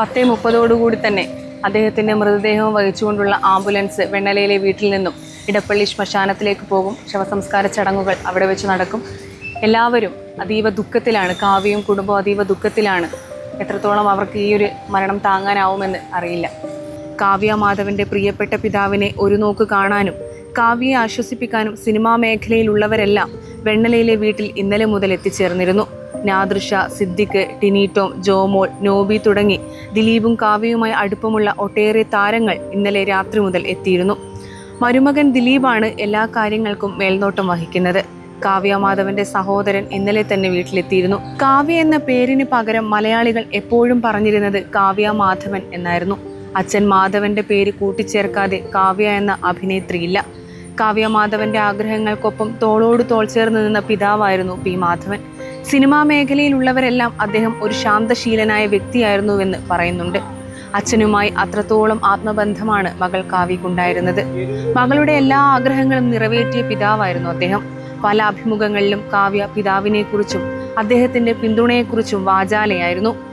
പത്തേ മുപ്പതോടുകൂടി തന്നെ അദ്ദേഹത്തിന്റെ മൃതദേഹം വഹിച്ചുകൊണ്ടുള്ള ആംബുലൻസ് വെണ്ണലയിലെ വീട്ടിൽ നിന്നും ഇടപ്പള്ളി ശ്മശാനത്തിലേക്ക് പോകും. ശവസംസ്കാര ചടങ്ങുകൾ അവിടെ വെച്ച് നടക്കും. എല്ലാവരും അതീവ ദുഃഖത്തിലാണ്. കാവ്യയും കുടുംബവും അതീവ ദുഃഖത്തിലാണ്. എത്രത്തോളം അവർക്ക് ഈ ഒരു മരണം താങ്ങാനാവുമെന്ന് അറിയില്ല. കാവ്യ മാധവന്റെ പ്രിയപ്പെട്ട പിതാവിനെ ഒരു നോക്ക് കാണാനും കാവ്യയെ ആശ്വസിപ്പിക്കാനും സിനിമാ മേഖലയിലുള്ളവരെല്ലാം വെണ്ണലയിലെ വീട്ടിൽ ഇന്നലെ മുതൽ എത്തിച്ചേർന്നിരുന്നു. നാദൃഷ സിദ്ദിഖ് ടിനീറ്റോം ജോമോൾ നോബി തുടങ്ങി ദിലീപും കാവ്യയുമായി അടുപ്പമുള്ള ഒട്ടേറെ താരങ്ങൾ ഇന്നലെ രാത്രി മുതൽ എത്തിയിരുന്നു. മരുമകൻ ദിലീപാണ് എല്ലാ കാര്യങ്ങൾക്കും മേൽനോട്ടം വഹിക്കുന്നത്. കാവ്യ മാധവന്റെ സഹോദരൻ ഇന്നലെ തന്നെ വീട്ടിലെത്തിയിരുന്നു. കാവ്യ എന്ന പേരിന് പകരം മലയാളികൾ എപ്പോഴും പറഞ്ഞിരുന്നത് കാവ്യ മാധവൻ എന്നായിരുന്നു. അച്ഛൻ മാധവന്റെ പേര് കൂട്ടിച്ചേർക്കാതെ കാവ്യ എന്ന അഭിനേത്രിയില്ല. കാവ്യ മാധവന്റെ ആഗ്രഹങ്ങൾക്കൊപ്പം തോളോട് തോൾ ചേർന്ന് നിന്ന പിതാവായിരുന്നു പി മാധവൻ. സിനിമാ മേഖലയിലുള്ളവരെല്ലാം അദ്ദേഹം ഒരു ശാന്തശീലനായ വ്യക്തിയായിരുന്നുവെന്ന് പറയുന്നുണ്ട്. അച്ഛനുമായി അത്രത്തോളം ആത്മബന്ധമാണ് മകൾ കാവ്യക്കുണ്ടായിരുന്നത്. മകളുടെ എല്ലാ ആഗ്രഹങ്ങളും നിറവേറ്റിയ പിതാവായിരുന്നു അദ്ദേഹം. പല അഭിമുഖങ്ങളിലും കാവ്യ പിതാവിനെക്കുറിച്ചും അദ്ദേഹത്തിന്റെ പിന്തുണയെക്കുറിച്ചും വാചാലയായിരുന്നു.